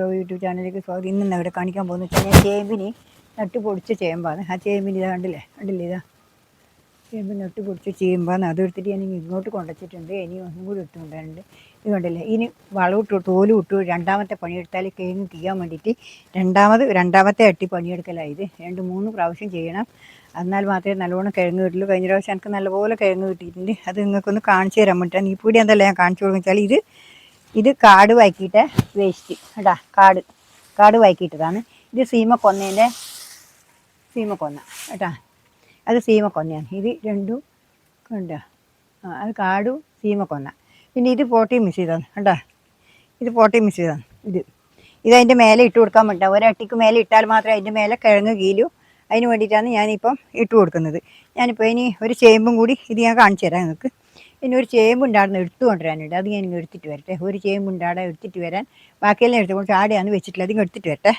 Glow YouTube ചാനലിലേക്ക് സ്വാഗതം. ഇന്ന് ഇവിടെ കാണിക്കാൻ പോകുന്ന വെച്ചാൽ ഞാൻ ചേമ്പിനി നട്ട് പൊടിച്ച ചേമ്പാണ്. ആ ചേമ്പിനി ഇതാ കണ്ടില്ലേ? കണ്ടില്ലേ ഇതാ? ചേമ്പ് നട്ട് പൊടിച്ച ചേമ്പാണ് അതെടുത്തിട്ട് ഞാൻ ഇങ്ങോട്ട് കൊണ്ടുവച്ചിട്ടുണ്ട് ഇനി ഒന്നും കൂടി എടുത്തുകൊണ്ടുണ്ട് ഇത് കണ്ടില്ലേ? ഇനി വളവിട്ടു തോലും ഇട്ടു രണ്ടാമത്തെ പണിയെടുത്താൽ കേങ്ങ് കീയാൻ വേണ്ടിയിട്ട് രണ്ടാമത് രണ്ടാമത്തെ അട്ടി പണിയെടുക്കലാണ് ഇത്. രണ്ട് മൂന്ന് പ്രാവശ്യം ചെയ്യണം. എന്നാൽ മാത്രമേ നല്ലോണം കിഴങ്ങ് കിട്ടുള്ളൂ. കഴിഞ്ഞ പ്രാവശ്യം എനിക്ക് നല്ലപോലെ കിഴങ്ങ് കിട്ടിയിട്ടുണ്ട്. അത് നിങ്ങൾക്കൊന്ന് കാണിച്ചു തരാൻ വേണ്ടിയിട്ടാണ്. ഈ പീടി എന്തല്ല ഞാൻ കാണിച്ചു കൊടുക്കുക വെച്ചാൽ ഇത് ഇത് കാട് വാക്കിയിട്ട് വേസ്റ്റ് കേട്ടാ കാട് കാട് വാക്കിയിട്ടതാണ് ഇത് സീമ കൊന്നേന്റെ സീമ കൊന്ന കേട്ടാ അത് സീമ കൊന്നയാണ് ഇത് രണ്ടും കണ്ടോ അത് കാടും സീമ കൊന്ന പിന്നെ ഇത് പോട്ടി മിസ് ചെയ്താണ് കേട്ടാ ഇത് പോട്ടി മിസ് ചെയ്താണ് ഇത്. ഇത് അതിന്റെ മേലെ ഇട്ട് കൊടുക്കാൻ പറ്റില്ല ഒരട്ടിക്ക് മേലെ ഇട്ടാൽ മാത്രമേ അതിന്റെ മേലെ കിഴങ്ങ് കീലൂ. അതിന് വേണ്ടിയിട്ടാണ് ഞാനിപ്പം ഇട്ട് കൊടുക്കുന്നത്. ഞാനിപ്പോൾ ഇനി ഒരു ചേമ്പും കൂടി ഇത് ഞാൻ കാണിച്ചു തരാം നിങ്ങൾക്ക്. പിന്നെ ഒരു ചേമ്പ് ഉണ്ടായിരുന്നു എടുത്തു കൊണ്ടുവരാനുണ്ട്. അത് ഞാൻ എടുത്തിട്ട് വരട്ടെ. ഒരു ചേമ്പ് ഉണ്ടാടെ എടുത്തിട്ട് വരാൻ. ബാക്കിയെല്ലാം എടുത്തുകൊണ്ട് ചാടിയാണ് വെച്ചിട്ടുള്ളത് അത് ഇങ്ങ് എടുത്തിട്ട് വരട്ടെ.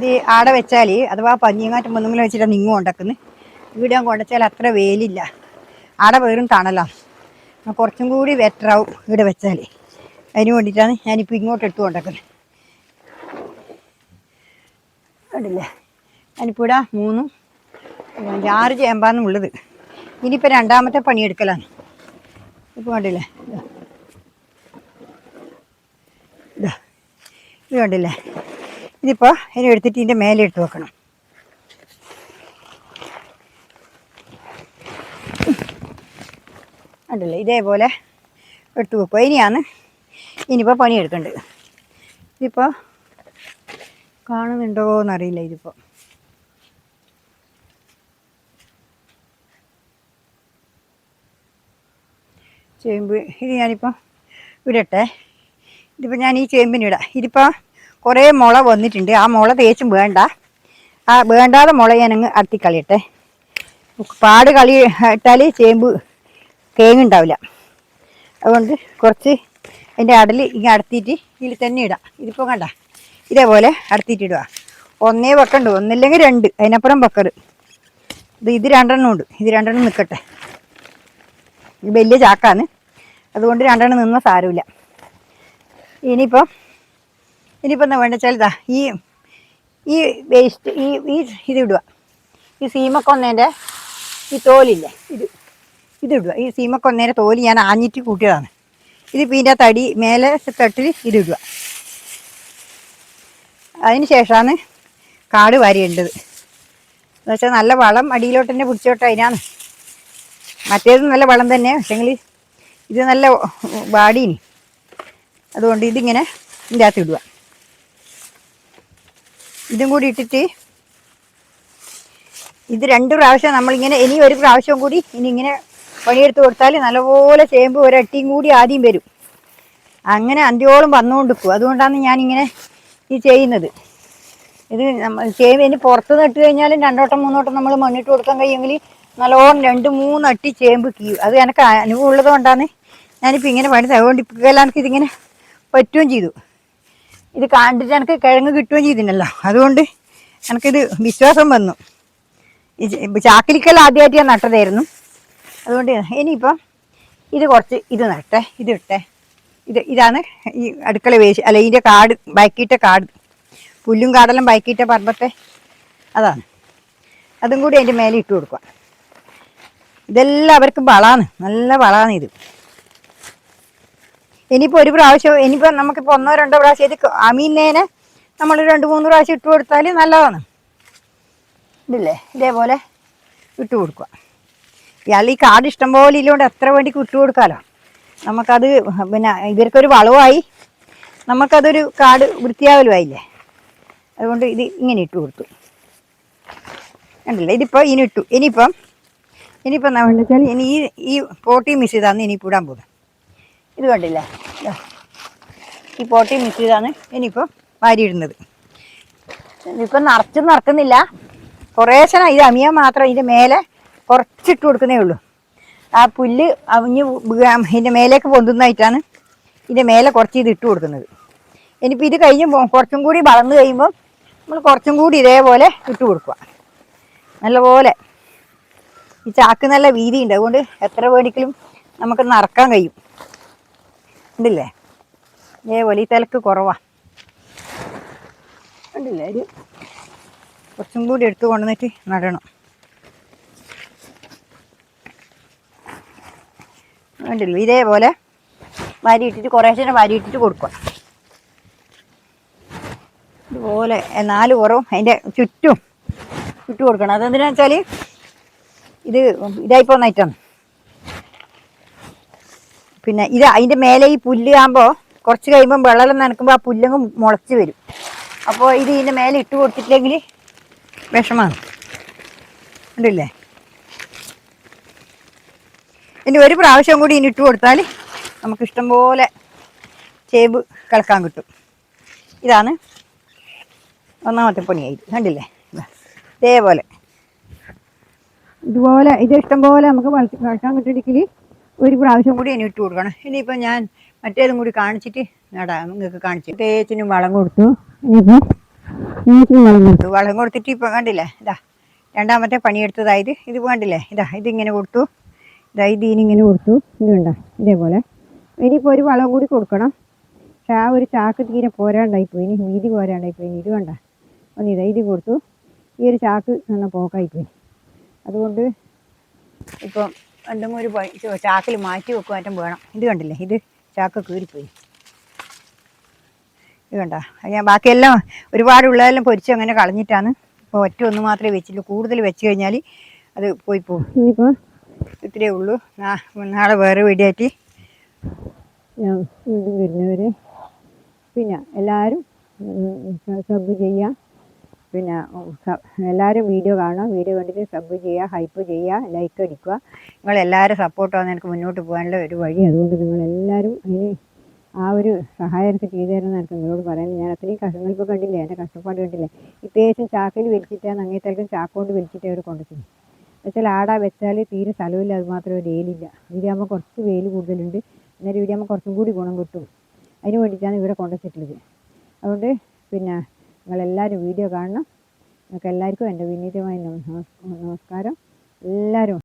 ഇത് ആടെ വെച്ചാൽ അഥവാ പഞ്ഞിങ്ങാറ്റം ഒന്നുമില്ല വെച്ചിട്ട് നിങ്ങും ഉണ്ടാക്കുന്നത് ഇവിടെ കൊണ്ടുവച്ചാൽ അത്ര വെയിലില്ല. ആടെ വേറും തണലാണ് കുറച്ചും കൂടി വെറ്ററാവും ഇവിടെ വെച്ചാൽ അതിന് വേണ്ടിയിട്ടാണ് ഞാനിപ്പോൾ ഇങ്ങോട്ട് എടുത്തു കൊണ്ടാക്കുന്നത് കണ്ടില്ലേ? ഞാനിപ്പോൾ ഇവിടെ മൂന്നും ആറ് ചേമ്പാന്നും ഉള്ളത്. ഇനിയിപ്പോൾ രണ്ടാമത്തെ പണിയെടുക്കലാണ് ഇപ്പോൾ കണ്ടില്ലേ? ഇതാ. കണ്ടില്ലേ? ഇതിപ്പോൾ ഇനി എടുത്തിട്ട് ഇതിന്റെ മേലെ എടുത്ത് വെക്കണം. ഉണ്ടല്ലോ ഇതേപോലെ എടുത്ത് വെക്കുക ഇനിയാണ് ഇനിയിപ്പോൾ പണിയെടുക്കേണ്ടത്. ഇതിപ്പോൾ കാണുന്നുണ്ടോ എന്നറിയില്ല ഇതിപ്പോൾ ചേമ്പ് ഇത് ഞാനിപ്പോൾ ഇടട്ടെ. ഇതിപ്പോൾ ഞാൻ ഈ ചേമ്പിനിടാം ഇതിപ്പോൾ കുറേ മുള വന്നിട്ടുണ്ട്. ആ മുള തേച്ചും വേണ്ട. ആ വേണ്ടാതെ മുള ഞാനങ്ങ് അടത്തി കളിയട്ടെ. പാട് കളി ഇട്ടാൽ ചേമ്പ് തേങ്ങുണ്ടാവില്ല അതുകൊണ്ട് കുറച്ച് എന്റെ അടൽ ഇങ്ങനെ അടത്തിയിട്ട് ഇതിൽ തന്നെ ഇടാം. ഇതിപ്പോൾ കണ്ട? ഇതേപോലെ അടത്തിയിട്ട് ഇടുക. ഒന്നേ വെക്കണ്ട്. ഒന്നില്ലെങ്കിൽ രണ്ട്. അതിനപ്പുറം വെക്കരുത്. ഇത് ഇത് രണ്ടെണ്ണം ഉണ്ട്. ഇത് രണ്ടെണ്ണം നിൽക്കട്ടെ വലിയ ചാക്കാണ്. അതുകൊണ്ട് രണ്ടെണ്ണം നിന്ന സാരമില്ല. ഇനിയിപ്പം ഇനിയിപ്പോൾ എന്താ വേണ്ട വെച്ചാൽ ഈ ഈ വേസ്റ്റ് ഈ ഈ ഇത് ഇടുക. ഈ സീമക്കൊന്നേന്റെ ഈ തോലില്ലേ ഇത് ഇതിടുക ഈ സീമക്കൊന്നേന്റെ തോൽ ഞാൻ ആഞ്ഞിട്ട് കൂട്ടിയതാണ്. ഇത് പിന്നെ തടി മേലെ തട്ടിൽ ഇതിടുക അതിന് ശേഷമാണ് കാട് വാരിയേണ്ടത് എന്ന് വെച്ചാൽ നല്ല വളം അടിയിലോട്ട് തന്നെ പിടിച്ചോട്ടെ അതിനാണ്. മറ്റേത് നല്ല വളം തന്നെ പക്ഷേങ്കിൽ ഇത് നല്ല വാടീനി അതുകൊണ്ട് ഇതിങ്ങനെ ഇതിന്റെ അകത്ത് ഇടുക. ഇതും കൂടി ഇട്ടിട്ട് ഇത് രണ്ട് പ്രാവശ്യം നമ്മളിങ്ങനെ ഇനി ഒരു പ്രാവശ്യം കൂടി ഇനി ഇങ്ങനെ പണിയെടുത്ത് കൊടുത്താൽ നല്ലപോലെ ചേമ്പ് ഒരട്ടിയും കൂടി ആദ്യം വരും. അങ്ങനെ അന്ത്യോളം വന്നുകൊണ്ടിരിക്കും. അതുകൊണ്ടാണ് ഞാനിങ്ങനെ ഈ ചെയ്യുന്നത്. ഇത് നമ്മൾ ചേമ്പ് ഇനി പുറത്ത് നട്ട് കഴിഞ്ഞാലും രണ്ടോട്ടം മൂന്നോട്ടം നമ്മൾ മണ്ണിട്ട് കൊടുക്കാൻ കഴിയുമെങ്കിൽ നല്ലോണം രണ്ട് മൂന്ന് അട്ടി ചേമ്പ് കീയും. അത് എനിക്ക് അനുഭവം ഉള്ളത് കൊണ്ടാണ് ഞാനിപ്പോൾ ഇങ്ങനെ പണിത്. അതുകൊണ്ട് ഇപ്പം എനിക്ക് ഇതിങ്ങനെ പറ്റുകയും ചെയ്തു. ഇത് കണ്ടിട്ട് എനിക്ക് കിഴങ്ങ് കിട്ടുകയും ചെയ്തിട്ടുണ്ടല്ലോ. അതുകൊണ്ട് എനിക്കിത് വിശ്വാസം വന്നു. ഈ ച- ചാക്കിലിക്കൽ ആദ്യമായിട്ട് ഞാൻ നട്ടതായിരുന്നു. അതുകൊണ്ട് ഇനിയിപ്പം ഇത് കുറച്ച് ഇത് നട്ടെ ഇത് ഇട്ടെ. ഇത് ഇതാണ് ഈ അടുക്കള വേശി അല്ല ഇതിന്റെ കാട് ബൈക്കിട്ട കാട്. പുല്ലും കാടെല്ലാം ബൈക്കിട്ട പറമ്പത്തെ അതാണ്. അതും കൂടി അതിന്റെ മേലെ ഇട്ട് കൊടുക്കുക. ഇതെല്ലാം അവർക്കും വളമാണ്. നല്ല വളമാണ് ഇത്. ഇനിയിപ്പോൾ ഒരു പ്രാവശ്യം ഇനിയിപ്പോൾ നമുക്കിപ്പോൾ ഒന്നോ രണ്ടോ പ്രാവശ്യം ഇത് അമീനേനെ നമ്മൾ രണ്ട് മൂന്ന് പ്രാവശ്യം ഇട്ട് കൊടുത്താൽ നല്ലതാണ്. ഇല്ലേ ഇതേപോലെ ഇട്ട് കൊടുക്കുക. ഇയാൾ ഈ കാട് ഇഷ്ടം പോലെ ഇല്ലോണ്ട് എത്ര വേണ്ടിക്ക് ഇട്ട് കൊടുക്കാമല്ലോ നമുക്കത് പിന്നെ ഇവർക്കൊരു വളവായി. നമുക്കതൊരു കാട് വൃത്തിയാവലുമായില്ലേ അതുകൊണ്ട് ഇത് ഇങ്ങനെ ഇട്ട് കൊടുത്തു. കണ്ടില്ലേ? ഇതിപ്പോൾ ഇനി ഇട്ടു. ഇനിയിപ്പം ഇനിയിപ്പം എന്താ വെച്ചാൽ ഇനി ഈ ഈ പോട്ടി മിസ് ചെയ്താന്ന് ഇനി ഇടാൻ പോകുന്നത് ഇത് കണ്ടില്ലേ? ഈ പോട്ടി മിക്സ് ചെയ്താണ് ഇനിയിപ്പോൾ വാരിയിടുന്നത്. ഇപ്പം നിറച്ചും നിറക്കുന്നില്ല. കുറേശ്ശന ഇത് അമിയാൻ മാത്രം ഇതിന്റെ മേലെ കുറച്ചിട്ട് കൊടുക്കുന്നേ ഉള്ളൂ. ആ പുല്ല് അവിഞ്ഞ് ഇതിന്റെ മേലേക്ക് പൊന്തുന്നതായിട്ടാണ് ഇതിന്റെ മേലെ കുറച്ച് ഇത് ഇട്ട് കൊടുക്കുന്നത്. ഇനിയിപ്പോൾ ഇത് കഴിഞ്ഞ് കുറച്ചും കൂടി വളർന്നു കഴിയുമ്പോൾ നമ്മൾ കുറച്ചും കൂടി ഇതേപോലെ ഇട്ട് കൊടുക്കുക. നല്ലപോലെ. ഈ ചാക്ക് നല്ല വീതിയുണ്ട്. അതുകൊണ്ട് എത്ര വേണിക്കലും നമുക്ക് നറക്കാൻ കഴിയും. ഉണ്ടല്ലേ ഏ ഈ തിലക്ക് കുറവാ. കണ്ടില്ലേ? ഒരു കുറച്ചും കൂടി എടുത്തു കൊണ്ടുവന്നിട്ട് നടണം. ഉണ്ടല്ലോ ഇതേപോലെ വാരി ഇട്ടിട്ട് കുറേശ്ശെ വാരി ഇട്ടിട്ട് കൊടുക്കുക. ഇതുപോലെ നാല് കുറവും അതിന്റെ ചുറ്റും ചുറ്റും കൊടുക്കണം. അതെന്തിനാ വെച്ചാൽ ഇത് ഇതായി പോകുന്നതായിട്ടാണ് പിന്നെ ഇത് അതിന്റെ മേലെ ഈ പുല്ല് ആകുമ്പോൾ കുറച്ച് കഴിയുമ്പോൾ വെള്ളം നനക്കുമ്പോൾ ആ പുല്ലങ്ങ് മുളച്ച് വരും. അപ്പോൾ ഇത് ഇതിന്റെ മേലെ ഇട്ട് കൊടുത്തിട്ടില്ലെങ്കിൽ വിഷമാണ്. ഉണ്ടല്ലേ ഇനി ഒരു പ്രാവശ്യം കൂടി ഇനി ഇട്ട് കൊടുത്താൽ നമുക്ക് ഇഷ്ടം പോലെ ചേമ്പ് കിളക്കാൻ കിട്ടും. ഇതാണ് ഒന്നാമത്തെ പണിയായി കണ്ടില്ലേ? ഇതാ. ഇതേപോലെ. ഇതുപോലെ ഇത് ഇഷ്ടംപോലെ നമുക്ക് വളർത്തി കളിക്കാൻ കിട്ടിയിട്ടിൽ ഒരു പ്രാവശ്യം കൂടി ഇനി ഇട്ട് കൊടുക്കണം. ഇനിയിപ്പോൾ ഞാൻ മറ്റേതും കൂടി കാണിച്ചിട്ട് നടാം നിങ്ങൾക്ക് കാണിച്ചു. തേച്ചിനും വളം കൊടുത്തു. ഇനിയിപ്പോൾ തേച്ചിനും വളം കൊടുത്തു. വളം കൊടുത്തിട്ട് ഇപ്പം കണ്ടില്ലേ? ഇതാ രണ്ടാമത്തെ പണിയെടുത്തതായത് ഇത് കണ്ടില്ലേ? ഇതാ ഇതിങ്ങനെ കൊടുത്തു. ഇതാ ഇതിനിങ്ങനെ കൊടുത്തു. ഇത് കണ്ട? ഇതേപോലെ. ഇനിയിപ്പോൾ ഒരു വളം കൂടി കൊടുക്കണം. പക്ഷെ ആ ഒരു ചാക്ക് തീരെ പോരാണ്ടായിപ്പോയി ഇനി വീതി പോരാണ്ടായിപ്പോയി ഇനി ഇത് വേണ്ട ഒന്ന് ഇതാ ഇത് കൊടുത്തു. ഈ ഒരു ചാക്ക് നല്ല പോക്കായിപ്പോയി അതുകൊണ്ട് ഇപ്പം രണ്ടും ഒരു ചാക്കിൽ മാറ്റി വെക്കുവാറ്റം വേണം. ഇത് കണ്ടില്ലേ? ഇത് ചാക്ക് കീറിപ്പോയി. ഇത് കണ്ട? ഞാൻ ബാക്കിയെല്ലാം ഒരുപാട് ഉള്ളതെല്ലാം പൊരിച്ച് അങ്ങനെ കളഞ്ഞിട്ടാണ്. ഇപ്പോൾ ഒറ്റ ഒന്ന് മാത്രമേ വെച്ചിട്ടുള്ളൂ. കൂടുതൽ വെച്ച് കഴിഞ്ഞാൽ അത് പോയി പോകും. ഇനിയിപ്പോൾ ഇത്രയേ ഉള്ളൂ. നാളെ വേറെ വീടായിട്ട് ഞാൻ പിന്നെ എല്ലാവരും സബ് ചെയ്യുക പിന്നെ എല്ലാവരും വീഡിയോ കാണുക വീഡിയോ കണ്ടിട്ട് സബ് ചെയ്യുക ഹൈപ്പ് ചെയ്യുക ലൈക്ക് അടിക്കുക. നിങ്ങളെല്ലാവരും സപ്പോർട്ടാണ് എനിക്ക് മുന്നോട്ട് പോകാനുള്ള ഒരു വഴി അതുകൊണ്ട് നിങ്ങളെല്ലാവരും അതിന് ആ ഒരു സഹായം എനിക്ക് ചെയ്തു തരണം എനിക്ക് നിങ്ങളോട് പറയാൻ ഞാൻ അത്രയും കഷ്ടങ്ങൾ ഇപ്പോൾ കണ്ടില്ലേ? എന്റെ കഷ്ടപ്പാട് കണ്ടില്ലേ? ഇത്തേശം ചാക്കിൽ വലിച്ചിട്ടാണ് അങ്ങേത്തേക്കും ചാക്കുകൊണ്ട് വലിച്ചിട്ട് അവർ കൊണ്ടുവച്ചത് വെച്ചാൽ ആടാ വെച്ചാൽ തീരെ സ്ഥലമില്ല അത് മാത്രമേ വെയിലില്ല ഇവിടെയാകുമ്പോൾ കുറച്ച് വെയിൽ കൂടുതലുണ്ട്. അന്നേരം ഇവിടെയാകുമ്പോൾ കുറച്ചും കൂടി ഗുണം കിട്ടും. അതിന് വേണ്ടിയിട്ടാണ് ഇവിടെ കൊണ്ടുവച്ചിട്ടുള്ളത്. അതുകൊണ്ട് പിന്നെ നിങ്ങളെല്ലാവരും വീഡിയോ കാണണം. നിങ്ങൾക്ക് എല്ലാവർക്കും എന്റെ വിനീതമായ നമസ്കാരം. എല്ലാവരും